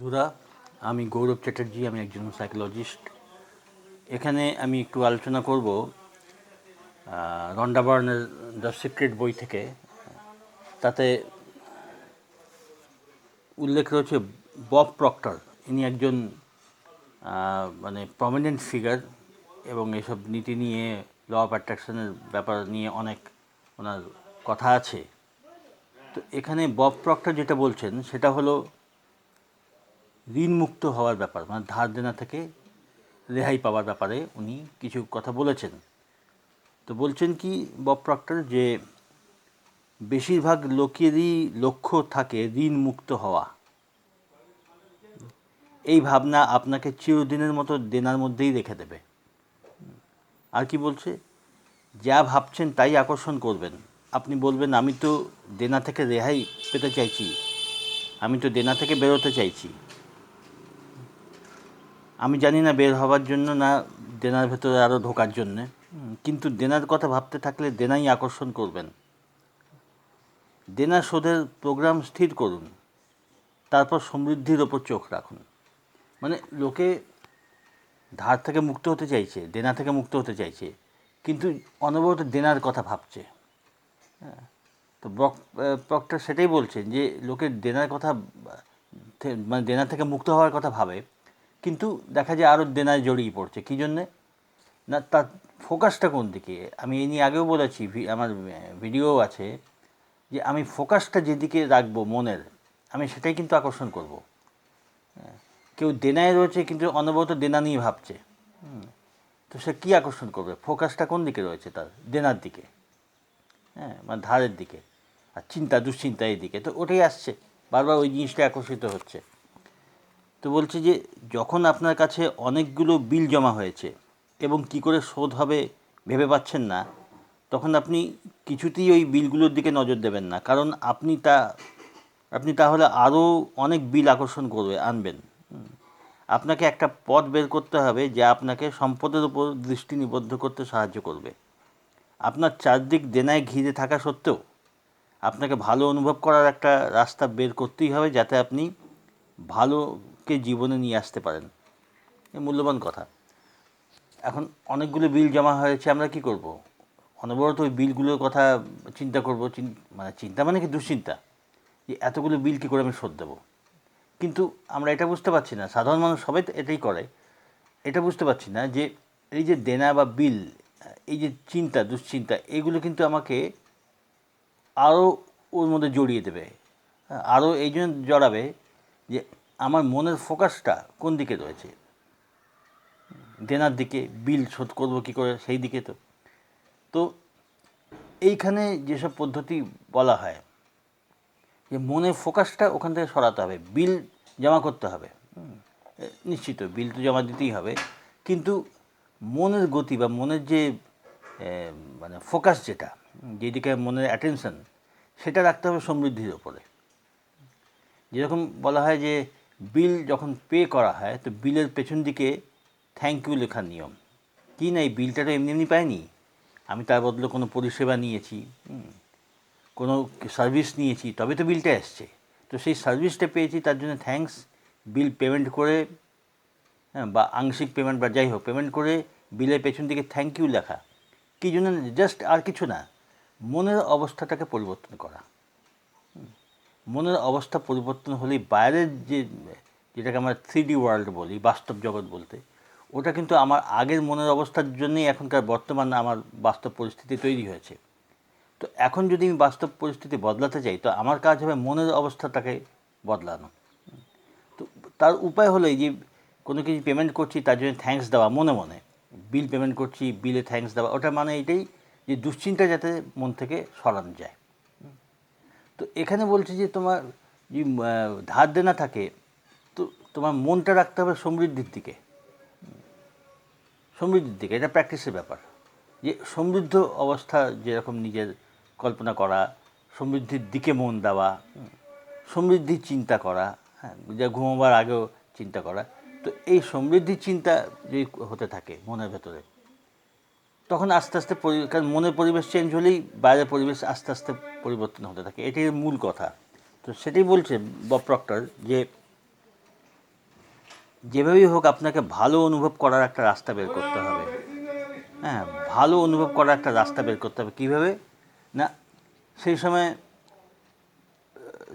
বন্ধুরা আমি গৌরব চ্যাটার্জি আমি একজন সাইকোলজিস্ট এখানে আমি একটু আলোচনা করব আহ, রন্ডা বার্নের দ্য সিক্রেট বই থেকে। তাতে উল্লেখ রয়েছে বব প্রক্টর। ইনি একজন মানে প্রমিনেন্ট ফিগার এবং এসব নীতি নিয়ে ল অফ অ্যাট্রাকশনের ব্যাপার নিয়ে অনেক ওনার কথা আছে। তো এখানে বব প্রক্টর যেটা বলছেন সেটা হলো ঋণমুক্ত হওয়ার ব্যাপার মানে ধার দেনা থেকে রেহাই পাওয়ার ব্যাপারে উনি কিছু কথা বলেছেন। তো বলছেন কি বব প্রক্টর, যে বেশিরভাগ লোকেরই লক্ষ্য থাকে ঋণ মুক্ত হওয়া। এই ভাবনা আপনাকে চিরদিনের মতো দেনার মধ্যেই রেখে দেবে। আর কি বলছে? যা ভাবছেন তাই আকর্ষণ করবেন। আপনি বলবেন, আমি তো দেনা থেকে রেহাই পেতে চাইছি। আমি তো দেনা থেকে বেরোতে চাইছি। আমি জানি না বের হওয়ার জন্য না দেনার ভেতরে আরও ঢোকার জন্যে। কিন্তু দেনার কথা ভাবতে থাকলে দেনাই আকর্ষণ করবেন। দেনা শোধের প্রোগ্রাম স্থির করুন। তারপর সমৃদ্ধির ওপর চোখ রাখুন। মানে লোকে ধার থেকে মুক্ত হতে চাইছে, দেনা থেকে মুক্ত হতে চাইছে, কিন্তু অনবরত দেনার কথা ভাবছে। হ্যাঁ তো প্রক্টর সেটাই বলছেন যে লোকের দেনার কথা মানে দেনা থেকে মুক্ত হওয়ার কথা ভাবে কিন্তু দেখা যায় আরও দেনায় জড়িয়ে পড়ছে। কী জন্যে? না তার ফোকাসটা কোন দিকে? আমি এ নিয়ে আগেও বলেছি আমার ভিডিও আছে যে আমি ফোকাসটা যেদিকে রাখব মনের, আমি সেটাই কিন্তু আকর্ষণ করব। কেউ দেনায় রয়েছে কিন্তু অনবরত দেনা নিয়ে ভাবছে। তো সে কী আকর্ষণ করবে? ফোকাসটা কোন দিকে রয়েছে তার? দেনার দিকে। হ্যাঁ মানে ধারের দিকে। আর চিন্তা, দুশ্চিন্তা এই দিকে তো ওটাই আসছে। বারবার ওই জিনিসটা আকর্ষিত হচ্ছে। তো বলছে যে যখন আপনার কাছে অনেকগুলো বিল জমা হয়েছে এবং কি করে শোধ হবে ভেবে পাচ্ছেন না, তখন আপনি কিছুতেই ওই বিলগুলোর দিকে নজর দেবেন না। কারণ আপনি তা, আপনি তাহলে আরও অনেক বিল আকর্ষণ করবে, আনবেন। আপনাকে একটা পথ বের করতে হবে যা আপনাকে সম্পদের উপর দৃষ্টি নিবদ্ধ করতে সাহায্য করবে। আপনার চারদিক দেনায় ঘিরে থাকা সত্ত্বেও আপনাকে ভালো অনুভব করার একটা রাস্তা বের করতেই হবে যাতে আপনি ভালোকে জীবনে নিয়ে আসতে পারেন। এ মূল্যবান কথা। এখন অনেকগুলো বিল জমা হয়েছে, আমরা কি করব? অনবরত ওই বিলগুলোর কথা চিন্তা করব মানে চিন্তা মানে কি দুশ্চিন্তা? যে এতগুলো বিল কী করে আমি শোধ দেবো? কিন্তু আমরা এটা বুঝতে পারছি না। সাধারণ মানুষ সবাই এটাই করে। এটা বুঝতে পারছি না যে এই যে দেনা বা বিল, এই যে চিন্তা, দুশ্চিন্তা, এগুলো কিন্তু আমাকে আরও ওর মধ্যে জড়িয়ে দেবে। আরও এই জন্য জড়াবে যে আমার মনের ফোকাসটা কোন দিকে রয়েছে? দেনার দিকে, বিল শোধ করব কী করে? সেই দিকে তো। তো এইখানে যেসব পদ্ধতি বলা হয়, যে মনের ফোকাসটা ওখান থেকে সরাতে হবে, বিল জমা করতে হবে। নিশ্চিত বিল তো জমা দিতেই হবে। কিন্তু মনের গতি বা মনের যে মানে ফোকাস যেটা, যেদিকে মনের অ্যাটেনশন, সেটা রাখতে হবে সমৃদ্ধির ওপরে। যেরকম বলা হয় যে বিল যখন পে করা হয়, তো বিলের পেছন দিকে থ্যাংক ইউ লেখার নিয়ম। কি না এই বিলটা তো এমনি এমনি পাইনি আমি তার বদলে কোনো পরিষেবা নিয়েছি কোনো সার্ভিস নিয়েছি, তবে তো বিলটা এসছে। তো সেই সার্ভিসটা পেয়েছি, তার জন্য থ্যাঙ্কস বিল পেমেন্ট করে হ্যাঁ বা আংশিক পেমেন্ট বা যাই হোক পেমেন্ট করে বিলের পেছন দিকে থ্যাংক ইউ লেখা। কী জন্য জাস্ট আর কিছু না, মনের অবস্থাটাকে পরিবর্তন করা। মনের অবস্থা পরিবর্তন হলেই বাইরের যে, যেটাকে আমরা থ্রি ডি ওয়ার্ল্ড বলি, বাস্তব জগৎ বলতে, ওটা কিন্তু আমার আগের মনের অবস্থার জন্যই এখনকার বর্তমানে আমার বাস্তব পরিস্থিতি তৈরি হয়েছে। তো এখন যদি আমি বাস্তব পরিস্থিতি বদলাতে চাই, তো আমার কাজ হবে মনের অবস্থাটাকে বদলানো। তো তার উপায় হলো এই যে, কোনো কিছু পেমেন্ট করছি, তার জন্য থ্যাঙ্কস দেওয়া মনে মনে। বিল পেমেন্ট করছি বিলে থ্যাঙ্কস দেওয়া, ওটা মানে এটাই যে দুশ্চিন্তা যাতে মন থেকে সরানো যায়। তো এখানে বলছে যে তোমার যে ধার দেনা থাকে, তো তোমার মনটা রাখতে হবে সমৃদ্ধির দিকে। সমৃদ্ধির দিকে, এটা প্র্যাকটিসের ব্যাপার। যে সমৃদ্ধ অবস্থা যেরকম নিজের কল্পনা করা, সমৃদ্ধির দিকে মন দেওয়া, সমৃদ্ধির চিন্তা করা হ্যাঁ যা ঘুমাবার আগেও চিন্তা করা, তো এই সমৃদ্ধির চিন্তা যদি হতে থাকে মনের ভেতরে তখন আস্তে আস্তে কারণ মনের পরিবেশ চেঞ্জ হলেই বাইরের পরিবেশ আস্তে আস্তে পরিবর্তন হতে থাকে। এটাই মূল কথা। তো সেটাই বলছে বব প্রক্টর যে, যেভাবেই হোক আপনাকে ভালো অনুভব করার একটা রাস্তা বের করতে হবে। হ্যাঁ ভালো অনুভব করার একটা রাস্তা বের করতে হবে। কীভাবে? না, সেই সময়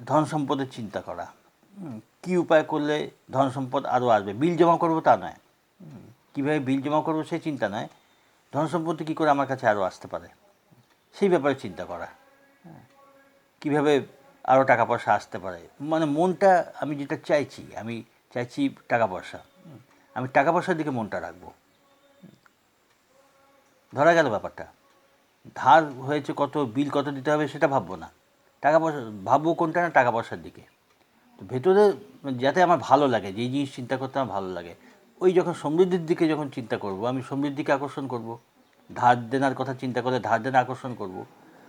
ধন সম্পদের চিন্তা করা। কী উপায় করলে ধন সম্পদ আরও আসবে? বিল জমা করব তা নয়। কীভাবে বিল জমা করব সেই চিন্তা নয়। ধন সম্পত্তি কী করে আমার কাছে আরও আসতে পারে? সেই ব্যাপারে চিন্তা করা। কীভাবে আরও টাকা পয়সা আসতে পারে? মানে মনটা আমি যেটা চাইছি, আমি চাইছি টাকা পয়সা। আমি টাকা পয়সার দিকে মনটা রাখব। ধরা গেল ব্যাপারটা। ধার হয়েছে কত, বিল কত দিতে হবে সেটা ভাববো না। টাকা পয়সা, ভাববো কোনটা না টাকা পয়সার দিকে। তো ভেতরে যাতে আমার ভালো লাগে, যেই জিনিস চিন্তা করতে আমার ভালো লাগে ওই যখন সমৃদ্ধির দিকে যখন চিন্তা করব, আমি সমৃদ্ধিকে আকর্ষণ করব, ধার দেনার কথা চিন্তা করে ধার দেনা আকর্ষণ করব,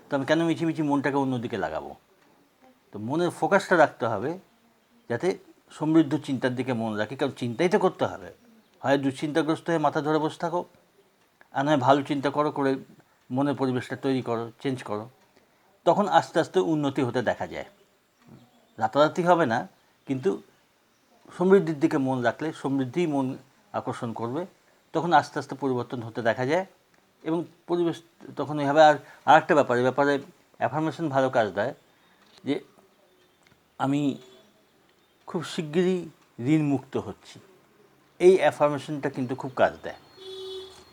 তো আমি কেন মিছিমিছি মনটাকে অন্যদিকে লাগাবো? তো মনের ফোকাসটা রাখতে হবে যাতে সমৃদ্ধ চিন্তার দিকে মন রাখি, কারণ চিন্তাই তো করতে হবে। হয় দুশ্চিন্তাগ্রস্ত হয়ে মাথা ধরে বসে থাকো, আর নয় ভালো চিন্তা করো, করে মনের পরিবেশটা তৈরি করো চেঞ্জ করো, তখন আস্তে আস্তে উন্নতি হতে দেখা যায়। রাতারাতি হবে না, কিন্তু সমৃদ্ধির দিকে মন রাখলে সমৃদ্ধি মন আকর্ষণ করবে, তখন আস্তে আস্তে পরিবর্তন হতে দেখা যায়। এবং পরিবেশ তখন এইভাবে আর আরেকটা ব্যাপার ব্যাপারে অ্যাফার্মেশন ভালো কাজ দেয় যে আমি খুব শিগগিরই ঋণ মুক্ত হচ্ছি। এই অ্যাফার্মেশনটা কিন্তু খুব কাজ দেয়।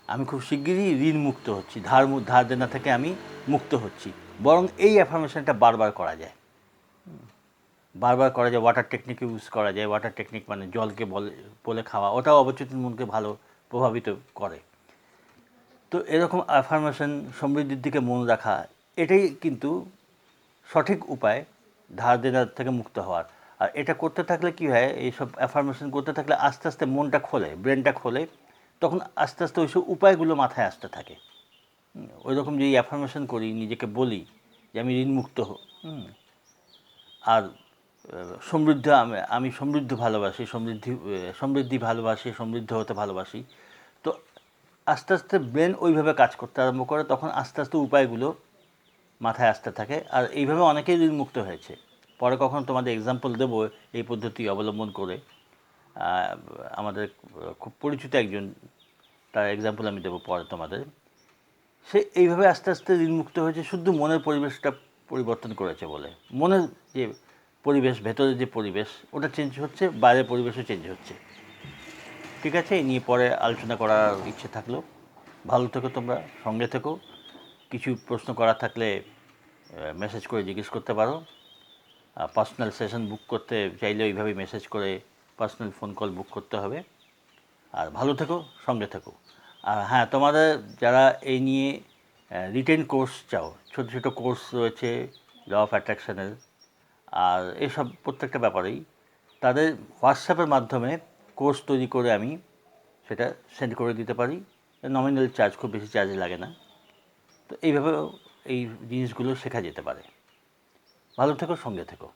আমি খুব শিগগিরই ঋণ মুক্ত হচ্ছি, ধার ধার দেনা থেকে আমি মুক্ত হচ্ছি। বরং এই অ্যাফার্মেশনটা বারবার করা যায়। বারবার করা যায় ওয়াটার টেকনিক ইউজ করা যায় ওয়াটার টেকনিক মানে জলকে বলে বলে খাওয়া, ওটাও অবচেতন মনকে ভালো প্রভাবিত করে। তো এরকম অ্যাফার্মেশন সমৃদ্ধির দিকে মন রাখা, এটাই কিন্তু সঠিক উপায় ধার দেনার থেকে মুক্ত হওয়ার। আর এটা করতে থাকলে কি হয়, এইসব অ্যাফার্মেশন করতে থাকলে আস্তে আস্তে মনটা খোলে ব্রেনটা খোলে, তখন আস্তে আস্তে ওইসব উপায়গুলো মাথায় আসতে থাকে। ওই রকম যে অ্যাফার্মেশন করি, নিজেকে বলি যে আমি ঋণমুক্ত আর সমৃদ্ধ আমি আমি সমৃদ্ধ ভালোবাসি, সমৃদ্ধি সমৃদ্ধি ভালোবাসি, সমৃদ্ধ হতে ভালোবাসি। তো আস্তে আস্তে ব্রেন ওইভাবে কাজ করতে আরম্ভ করে, তখন আস্তে আস্তে উপায়গুলো মাথায় আসতে থাকে। আর এইভাবে অনেকেই ঋণমুক্ত হয়েছে। পরে কখন তোমাদের এক্সাম্পল দেবো এই পদ্ধতি অবলম্বন করে। আমাদের খুব পরিচিত একজন, তার এক্সাম্পল আমি দেবো পরে তোমাদের। সে এইভাবে আস্তে আস্তে ঋণমুক্ত হয়েছে, শুধু মনের পরিবেশটা পরিবর্তন করেছে বলে। মনের যে পরিবেশ, ভেতরের যে পরিবেশ, ওটা চেঞ্জ হচ্ছে, বাইরের পরিবেশও চেঞ্জ হচ্ছে। ঠিক আছে? এই নিয়ে পরে আলোচনা করার ইচ্ছে থাকল ভালো থেকো তোমরা, সঙ্গে থেকো। কিছু প্রশ্ন করার থাকলে মেসেজ করে জিজ্ঞেস করতে পারো। পার্সোনাল সেশন বুক করতে চাইলে ওইভাবেই মেসেজ করে পার্সোনাল ফোন কল বুক করতে হবে। আর ভালো থেকো, সঙ্গে থেকো। আর হ্যাঁ তোমাদের যারা এই নিয়ে রিটেন কোর্স চাও, ছোটো ছোটো কোর্স রয়েছে ল অফ অ্যাট্রাকশনের আর এসব প্রত্যেকটা ব্যাপারেই তাদের হোয়াটসঅ্যাপের মাধ্যমে কোর্স তৈরি করে আমি সেটা সেন্ড করে দিতে পারি। নমিনাল চার্জ খুব বেশি চার্জ লাগে না। তো এইভাবেও এই জিনিসগুলো শেখা যেতে পারে। ভালো থেকো, সঙ্গে থেকো।